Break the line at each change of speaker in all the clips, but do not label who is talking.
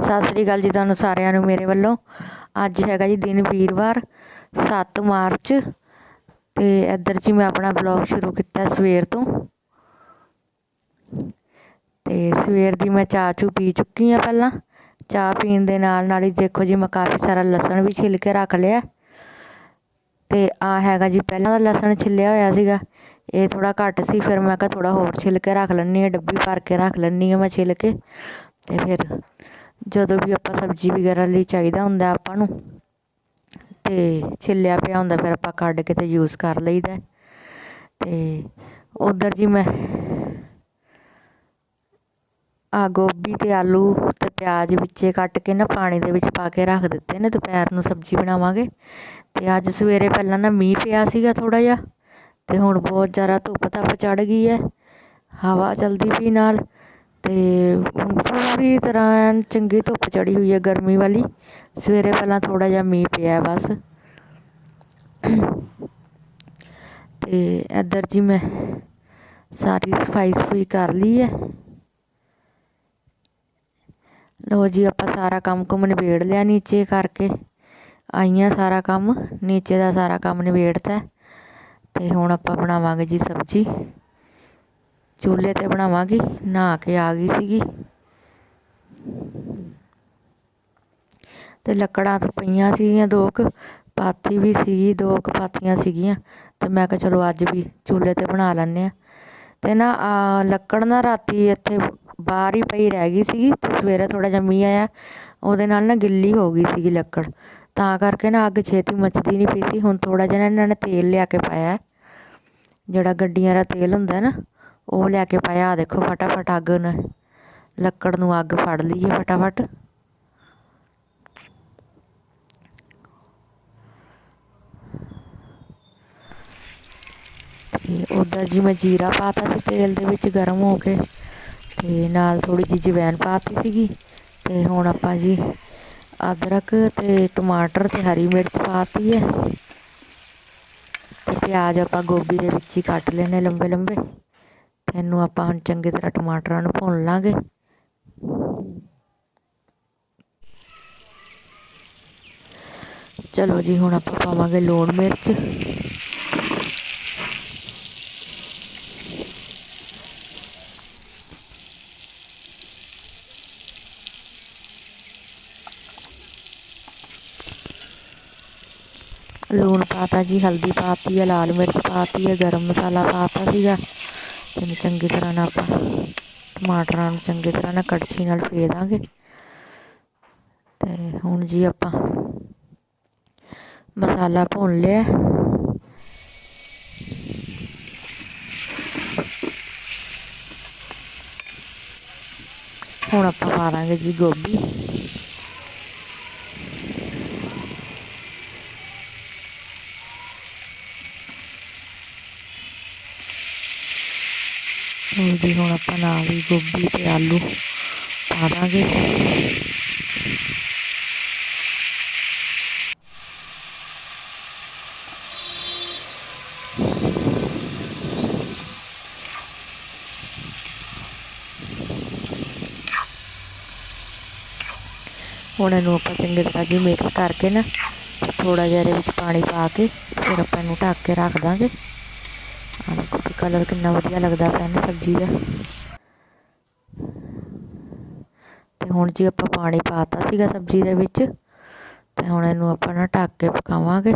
ਸਤਿ ਸ੍ਰੀ ਅਕਾਲ ਜੀ ਤੁਹਾਨੂੰ ਸਾਰਿਆਂ ਨੂੰ ਮੇਰੇ ਵੱਲੋਂ। ਅੱਜ ਹੈਗਾ ਜੀ ਦਿਨ ਵੀਰਵਾਰ 7 ਮਾਰਚ ਤੇ ਇੱਧਰ ਜੀ ਮੈਂ ਆਪਣਾ ਬਲੌਗ ਸ਼ੁਰੂ ਕੀਤਾ ਸਵੇਰ ਤੋਂ। ਤੇ ਸਵੇਰ ਦੀ ਮੈਂ ਚਾਹ ਚੂ ਪੀ ਚੁੱਕੀ ਆ ਪਹਿਲਾਂ। ਚਾਹ ਪੀਣ ਦੇ ਨਾਲ ਨਾਲ ਹੀ ਦੇਖੋ ਜੀ ਮੈਂ ਕਾਫੀ ਸਾਰਾ ਲਸਣ ਵੀ ਛਿੱਲ ਕੇ ਰੱਖ ਲਿਆ। ਤੇ ਆ ਹੈਗਾ ਜੀ ਪਹਿਲਾਂ ਦਾ ਲਸਣ ਛਿੱਲਿਆ ਹੋਇਆ ਸੀਗਾ। ਇਹ ਥੋੜਾ ਘੱਟ ਸੀ, ਫਿਰ ਮੈਂ ਕਿਹਾ ਥੋੜਾ ਹੋਰ ਛਿੱਲ ਕੇ ਰੱਖ ਲੈਣੀ ਆ ਡੱਬੀ ਭਰ ਕੇ ਰੱਖ ਲੈਣੀ ਆ ਮੈਂ ਛਿੱਲ ਕੇ। ਤੇ ਫਿਰ ਜਦੋਂ ਵੀ ਆਪਾਂ ਸਬਜ਼ੀ ਵਗੈਰਾ ਲਈ ਚਾਹੀਦਾ ਹੁੰਦਾ ਆਪਾਂ ਨੂੰ, ਤੇ ਛਿੱਲਿਆ ਪਿਆ ਹੁੰਦਾ ਫਿਰ ਆਪਾਂ ਕੱਢ ਕੇ ਤੇ ਯੂਜ਼ ਕਰ ਲਈਦਾ। ਤੇ ਉਧਰ ਜੀ ਮੈਂ ਆ ਗੋਭੀ ਤੇ ਆਲੂ ਤੇ ਪਿਆਜ਼ ਵਿੱਚੇ ਕੱਟ ਕੇ ਨਾ ਪਾਣੀ ਦੇ ਵਿੱਚ ਪਾ ਕੇ ਰੱਖ ਦਿੱਤੇ ਨੇ, ਦੁਪਹਿਰ ਨੂੰ ਸਬਜ਼ੀ ਬਣਾਵਾਂਗੇ। ਤੇ ਅੱਜ ਸਵੇਰੇ ਪਹਿਲਾਂ ਨਾ ਮੀਂਹ ਪਿਆ ਸੀਗਾ ਥੋੜਾ ਜਿਹਾ, ਤੇ ਹੁਣ ਬਹੁਤ ਜ਼ਿਆਦਾ ਧੁੱਪ ਧੱਪ ਚੜ ਗਈ ਹੈ। ਹਵਾ ਚਲਦੀ ਪਈ ਨਾਲ। ਅਤੇ ਹੁਣ ਪੂਰੀ ਤਰ੍ਹਾਂ ਐਨ ਚੰਗੀ ਧੁੱਪ ਚੜ੍ਹੀ ਹੋਈ ਹੈ ਗਰਮੀ ਵਾਲੀ। ਸਵੇਰੇ ਪਹਿਲਾਂ ਥੋੜ੍ਹਾ ਜਿਹਾ ਮੀਂਹ ਪਿਆ ਬਸ। ਤੇ ਇੱਧਰ ਜੀ ਮੈਂ ਸਾਰੀ ਸਫ਼ਾਈ ਸਫੂਈ ਕਰ ਲਈ ਹੈ। ਲੋ ਜੀ, ਆਪਾਂ ਸਾਰਾ ਕੰਮ ਕੁਮ ਨਿਬੇੜ ਲਿਆ ਨੀਚੇ ਕਰਕੇ। ਆਈਆਂ ਸਾਰਾ ਕੰਮ, ਨੀਚੇ ਦਾ ਸਾਰਾ ਕੰਮ ਨਿਬੇੜਤਾ। ਤੇ ਹੁਣ ਆਪਾਂ ਬਣਾਵਾਂਗੇ ਜੀ ਸਬਜ਼ੀ। ਚੁੱਲ੍ਹੇ ਤੇ ਬਣਾਵਾਂਗੀ, ਨਹਾ ਕੇ ਆ ਗਈ ਸੀਗੀ। ਤੇ ਲੱਕੜਾਂ ਤਾਂ ਪਈਆਂ ਸੀਗੀਆਂ ਦੋ ਕੁ ਪਾਥੀ ਵੀ ਸੀਗੀ, ਦੋ ਕੁ ਪਾਥੀਆਂ ਸੀਗੀਆਂ। ਤੇ ਮੈਂ ਕਿਹਾ ਚਲੋ ਅੱਜ ਵੀ ਚੁੱਲ੍ਹੇ ਤੇ ਬਣਾ ਲੈਂਦੇ ਆ ਤੇ ਨਾ ਲੱਕੜ ਨਾ ਰਾਤੀ ਇੱਥੇ ਬਾਹਰ ਹੀ ਪਈ ਰਹਿ ਗਈ ਸੀਗੀ ਤੇ ਸਵੇਰੇ ਥੋੜਾ ਜਿਹਾ ਮੀਂਹ ਆਇਆ। ਉਹਦੇ ਨਾਲ ਨਾ ਗਿੱਲੀ ਹੋ ਗਈ ਸੀਗੀ ਲੱਕੜ। ਤਾਂ ਕਰਕੇ ਨਾ ਅੱਗ ਛੇਤੀ ਮੱਚਦੀ ਨਹੀਂ ਪਈ ਸੀ। ਹੁਣ ਥੋੜਾ ਜਿਹਾ ਇਹਨਾਂ ਨੇ ਤੇਲ ਲਿਆ ਕੇ ਪਾਇਆ। ਜਿਹੜਾ ਗੱਡੀਆਂ ਦਾ ਤੇਲ ਹੁੰਦਾ ਨਾ ਉਹ ਲੈ ਕੇ ਪਾਇਆ ਦੇਖੋ ਫਟਾਫਟ ਅੱਗ ਨੇ, ਲੱਕੜ ਨੂੰ ਅੱਗ ਫੜ ਲਈ ਹੈ ਫਟਾਫਟ। ਤੇ ਉਧਰ ਜੀ ਮੈਂ ਜੀਰਾ ਪਾਤਾ ਸੀ ਤੇਲ ਦੇ ਵਿੱਚ ਗਰਮ ਹੋ ਕੇ, ਤੇ ਨਾਲ ਥੋੜੀ ਜਿਹੀ ਜਵੈਨ ਪਾਤੀ ਸੀਗੀ, ਤੇ ਹੁਣ ਆਪਾਂ ਜੀ ਅਦਰਕ ਤੇ ਟਮਾਟਰ ਤੇ ਹਰੀ ਮਿਰਚ ਪਾਤੀ ਹੈ। ਤੇ ਪਿਆਜ਼ ਆਪਾਂ ਗੋਭੀ ਦੇ ਵਿੱਚ ਹੀ ਕੱਟ ਲੈਣੇ ਲੰਬੇ ਲੰਬੇ ਤੇ ਇਹਨੂੰ ਆਪਾਂ ਹੁਣ ਚੰਗੀ ਤਰ੍ਹਾਂ ਟਮਾਟਰਾਂ ਨੂੰ ਭੁੰਨ ਲਾਂਗੇ। ਚਲੋ ਜੀ, ਹੁਣ ਆਪਾਂ ਪਾਵਾਂਗੇ ਲੂਣ ਮਿਰਚ। ਲੂਣ ਪਾਤਾ ਜੀ, ਹਲਦੀ ਪਾਤੀ ਹੈ, ਲਾਲ ਮਿਰਚ ਪਾਤੀ ਹੈ, ਗਰਮ ਮਸਾਲਾ ਪਾਤਾ ਸੀਗਾ। ਇਹਨੂੰ ਚੰਗੀ ਤਰ੍ਹਾਂ ਨਾਲ ਆਪਾਂ ਟਮਾਟਰਾਂ ਨੂੰ ਚੰਗੀ ਤਰ੍ਹਾਂ ਨਾਲ ਕੜਛੀ ਨਾਲ ਫੇ ਦਾਂਗੇ ਤੇ ਹੁਣ ਜੀ ਆਪਾਂ ਮਸਾਲਾ ਭੁੰਨ ਲਿਆ। ਹੁਣ ਆਪਾਂ ਪਾ ਦਾਂਗੇ ਜੀ ਗੋਭੀ। ਹੋਰ ਹੁਣ ਆਪਾਂ ਨਾਲ ਹੀ ਗੋਭੀ ਤੇ ਆਲੂ ਪਾ ਦਾਂਗੇ। ਹੁਣ ਇਹਨੂੰ ਆਪਾਂ ਚੰਗੀ ਤਰ੍ਹਾਂ ਜੀ ਮਿਕਸ ਕਰਕੇ ਨਾ ਥੋੜਾ ਜਿਹਾ ਇਹਦੇ ਵਿੱਚ ਪਾਣੀ ਪਾ ਕੇ, ਫਿਰ ਆਪਾਂ ਇਹਨੂੰ ਢੱਕ ਕੇ ਰੱਖ ਦਾਂਗੇ। ਆ ਦੇਖੋ ਕਿ ਕਲਰ ਕਿੰਨਾ ਵਧੀਆ ਲੱਗਦਾ ਪਿਆ ਨਾ ਸਬਜ਼ੀ ਦਾ। ਤੇ ਹੁਣ ਜੀ ਆਪਾਂ ਪਾਣੀ ਪਾਤਾ ਸੀਗਾ ਸਬਜ਼ੀ ਦੇ ਵਿੱਚ, ਤੇ ਹੁਣ ਇਹਨੂੰ ਆਪਾਂ ਨਾ ਢੱਕ ਕੇ ਪਕਾਵਾਂਗੇ।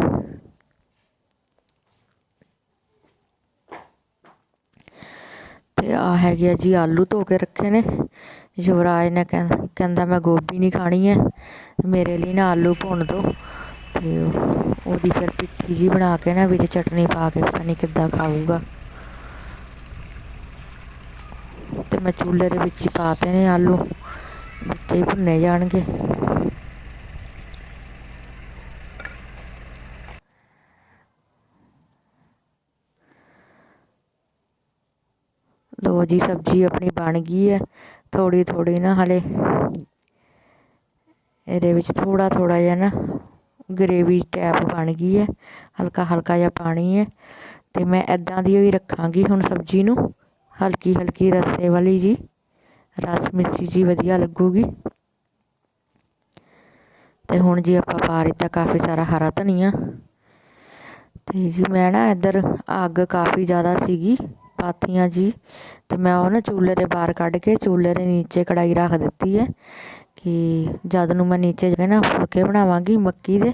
ਤੇ ਆ ਹੈਗੇ ਆ ਜੀ ਆਲੂ ਧੋ ਕੇ ਰੱਖੇ ਨੇ। ਯੁਵਰਾਜ ਨੇ ਕਹਿੰਦਾ ਮੈਂ ਗੋਭੀ ਨਹੀਂ ਖਾਣੀ ਹੈ ਮੇਰੇ ਲਈ ਨਾ ਆਲੂ ਭੁੰਨ ਦਿਓ ਤੇ ਉਹਦੀ ਫਿਰ ਪਿੱਠੀ ਜੀ ਬਣਾ ਕੇ ਨਾ ਵਿੱਚ ਚਟਨੀ ਪਾ ਕੇ, ਪਤਾ ਨਹੀਂ ਕਿੱਦਾਂ ਖਾਊਗਾ। ਤੇ ਮੈਂ ਚੁੱਲ੍ਹੇ ਦੇ ਵਿੱਚ ਹੀ ਪਾਤੇ ਨੇ ਆਲੂ ਵਿੱਚੇ ਹੀ ਭੁੰਨੇ ਜਾਣਗੇ। ਲੋ ਜੀ, ਸਬਜ਼ੀ ਆਪਣੀ ਬਣ ਗਈ ਹੈ ਥੋੜੀ ਥੋੜੀ ਨਾ ਹਲੇ। ਇਹਦੇ ਵਿੱਚ ਥੋੜਾ ਥੋੜਾ ਜਿਹਾ ਨਾ ਗਰੇਵੀ ਟੈਪ ਬਣ ਗਈ ਹੈ, ਹਲਕਾ ਹਲਕਾ ਜਿਹਾ ਪਾਣੀ ਹੈ ਤੇ ਮੈਂ ਐਦਾਂ ਦੀ ਹੀ ਰੱਖਾਂਗੀ ਹੁਣ ਸਬਜ਼ੀ ਨੂੰ, ਹਲਕੀ ਹਲਕੀ ਰਸੇ ਵਾਲੀ ਜੀ, ਰਸ ਮਿੱਸੀ ਜੀ ਵਧੀਆ ਲੱਗੂਗੀ। ਤੇ ਹੁਣ ਜੀ ਆਪਾਂ ਪਾ ਦਿੱਤਾ ਕਾਫੀ ਸਾਰਾ ਹਰਾ ਧਨੀਆ। ਤੇ ਜੀ ਮੈਂ ਨਾ ਇੱਧਰ ਅੱਗ ਕਾਫੀ ਜ਼ਿਆਦਾ ਸੀਗੀ, ਪਾਥੀਆਂ ਜੀ, ਤੇ ਮੈਂ ਉਹ ਨਾ ਚੂਲੇ ਦੇ ਬਾਹਰ ਕੱਢ ਕੇ ਚੂਲੇ ਦੇ ਨੀਚੇ ਕੜਾਈ ਰੱਖ ਦਿੱਤੀ ਹੈ। ਕਿ ਜਦ ਨੂੰ ਮੈਂ ਨੀਚੇ ਜਾ ਕੇ ਨਾ ਫੁਲਕੇ ਬਣਾਵਾਂਗੀ ਮੱਕੀ ਦੇ,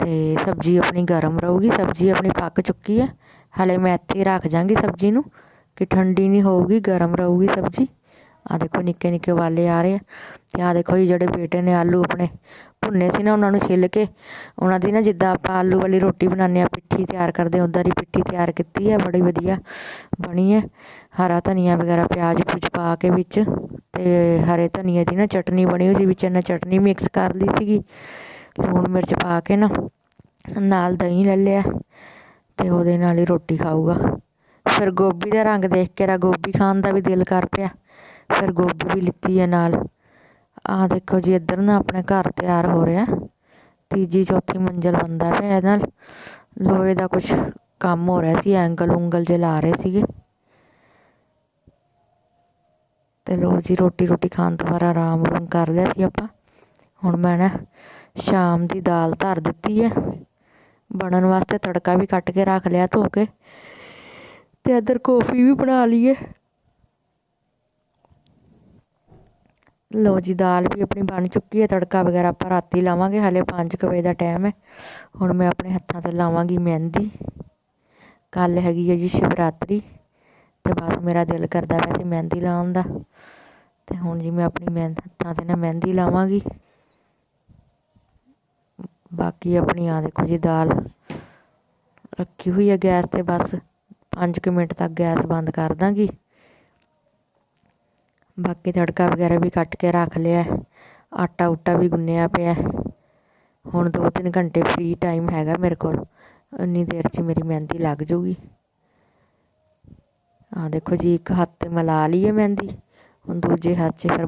ਤੇ ਸਬਜ਼ੀ ਆਪਣੀ ਗਰਮ ਰਹੂਗੀ, ਸਬਜ਼ੀ ਆਪਣੀ ਪੱਕ ਚੁੱਕੀ ਹੈ। ਹਲੇ ਮੈਂ ਇੱਥੇ ਰੱਖ ਜਾਂਗੀ ਸਬਜ਼ੀ ਨੂੰ, ਕਿ ਠੰਡੀ ਨਹੀਂ ਹੋਊਗੀ, ਗਰਮ ਰਹੂਗੀ ਸਬਜ਼ੀ। ਆ ਦੇਖੋ ਨਿੱਕੇ ਨਿੱਕੇ ਵਾਲੇ ਆ ਰਹੇ ਆ, ਤੇ ਆ ਦੇਖੋ ਜੀ ਜਿਹੜੇ ਬੇਟੇ ਨੇ ਆਲੂ ਆਪਣੇ ਭੁੰਨੇ ਸੀ ਨਾ ਉਹਨਾਂ ਨੂੰ ਛਿੱਲ ਕੇ, ਉਹਨਾਂ ਦੀ ਨਾ ਜਿੱਦਾਂ ਆਪਾਂ ਆਲੂ ਵਾਲੀ ਰੋਟੀ ਬਣਾਉਂਦੇ ਆ ਪਿੱਠੀ ਤਿਆਰ ਕਰਦੇ ਉੱਦਾਂ ਦੀ ਪਿੱਠੀ ਤਿਆਰ ਕੀਤੀ ਹੈ, ਬੜੀ ਵਧੀਆ ਬਣੀ ਹੈ। ਹਰਾ ਧਨੀਆ ਵਗੈਰਾ, ਪਿਆਜ਼ ਪੂਜ ਪਾ ਕੇ ਵਿੱਚ। ਅਤੇ ਹਰੇ ਧਨੀਏ ਦੀ ਨਾ ਚਟਨੀ ਬਣੀ ਹੋਈ ਸੀ, ਵਿੱਚ ਇਹਨਾਂ ਚਟਨੀ ਮਿਕਸ ਕਰ ਲਈ ਸੀਗੀ, ਲੂਣ ਮਿਰਚ ਪਾ ਕੇ ਨਾ, ਨਾਲ ਦਹੀਂ ਲੈ ਲਿਆ ਅਤੇ ਉਹਦੇ ਨਾਲ ਹੀ ਰੋਟੀ ਖਾਊਗਾ। ਫਿਰ ਗੋਭੀ ਦਾ ਰੰਗ ਦੇਖ ਕੇ ਰਾ ਗੋਭੀ ਖਾਣ ਦਾ ਵੀ ਦਿਲ ਕਰ ਪਿਆ, ਫਿਰ ਗੋਭੀ ਵੀ ਲਿੱਤੀ ਹੈ ਨਾਲ। ਆਹ ਦੇਖੋ ਜੀ, ਇੱਧਰ ਨਾ ਆਪਣੇ ਘਰ ਤਿਆਰ ਹੋ ਰਿਹਾ, ਤੀਜੀ ਚੌਥੀ ਮੰਜ਼ਲ ਬੰਦਾ ਪਿਆ ਇਹਦੇ ਨਾਲ। ਲੋਹੇ ਦਾ ਕੁਝ ਕੰਮ ਹੋ ਰਿਹਾ ਸੀ ਐਂਗਲ ਉਂਗਲ ਜੇ ਲਾ ਰਹੇ ਸੀਗੇ। ਅਤੇ ਲਓ ਜੀ, ਰੋਟੀ ਰੋਟੀ ਖਾਣ ਤੋਂ ਬਾਅਦ ਆਰਾਮ ਆਰਾਮ ਕਰ ਲਿਆ ਸੀ ਆਪਾਂ। ਹੁਣ ਮੈਂ ਨਾ ਸ਼ਾਮ ਦੀ ਦਾਲ ਧਰ ਦਿੱਤੀ ਹੈ। ਬਣਨ ਵਾਸਤੇ ਤੜਕਾ ਵੀ ਕੱਟ ਕੇ ਰੱਖ ਲਿਆ, ਧੋ ਕੇ। ਤੇ ਇੱਧਰ ਕੌਫੀ ਵੀ ਬਣਾ ਲਈਏ। ਹੈ ਲੋ ਜੀ, ਦਾਲ ਵੀ ਆਪਣੀ ਬਣ ਚੁੱਕੀ ਹੈ। ਤੜਕਾ ਵਗੈਰਾ ਆਪਾਂ ਰਾਤੀ ਲਾਵਾਂਗੇ, ਹਲੇ 5 ਵਜੇ ਦਾ ਟਾਈਮ ਹੈ। ਹੁਣ ਮੈਂ ਆਪਣੇ ਹੱਥਾਂ ਤੇ ਲਾਵਾਂਗੀ ਮਹਿੰਦੀ। ਕੱਲ ਹੈਗੀ ਹੈ ਜੀ ਸ਼ਿਵਰਾਤਰੀ। ਅਤੇ ਬਸ ਮੇਰਾ ਦਿਲ ਕਰਦਾ ਵੈਸੇ ਮਹਿੰਦੀ ਲਾਉਣ ਦਾ। ਅਤੇ ਹੁਣ ਜੀ ਮੈਂ ਆਪਣੀ ਮਹਿੰਦੀ ਹੱਥਾਂ ਤੇ ਨਾ ਮਹਿੰਦੀ ਲਾਵਾਂਗੀ। ਬਾਕੀ ਆਪਣੀ ਆ ਦੇਖੋ ਜੀ ਦਾਲ ਰੱਖੀ ਹੋਈ ਹੈ ਗੈਸ ਤੇ ਬਸ। 5 ਮਿੰਟ ਤੱਕ ਗੈਸ ਬੰਦ ਕਰ ਦਾਂਗੀ। ਬਾਕੀ ਤੜਕਾ ਵਗੈਰਾ ਵੀ ਕੱਟ ਕੇ ਰੱਖ ਲਿਆ ਆਟਾ ਉਟਾ ਵੀ ਗੁੰਨਿਆ ਪਿਆ ਹੁਣ 2-3 ਘੰਟੇ ਫ੍ਰੀ ਟਾਈਮ ਹੈਗਾ ਮੇਰੇ ਕੋਲ। ਉਨੀ ਦੇਰ 'ਚ ਮੇਰੀ ਮਹਿੰਦੀ ਲੱਗ ਜੂਗੀ। ਆ ਦੇਖੋ ਜੀ, ਇੱਕ ਹੱਥ ਤੇ ਮੈਂ ਲਾ ਲਈ ਹੈ ਮਹਿੰਦੀ, ਹੁਣ ਦੂਜੇ ਹੱਥ 'ਚ ਫਿਰ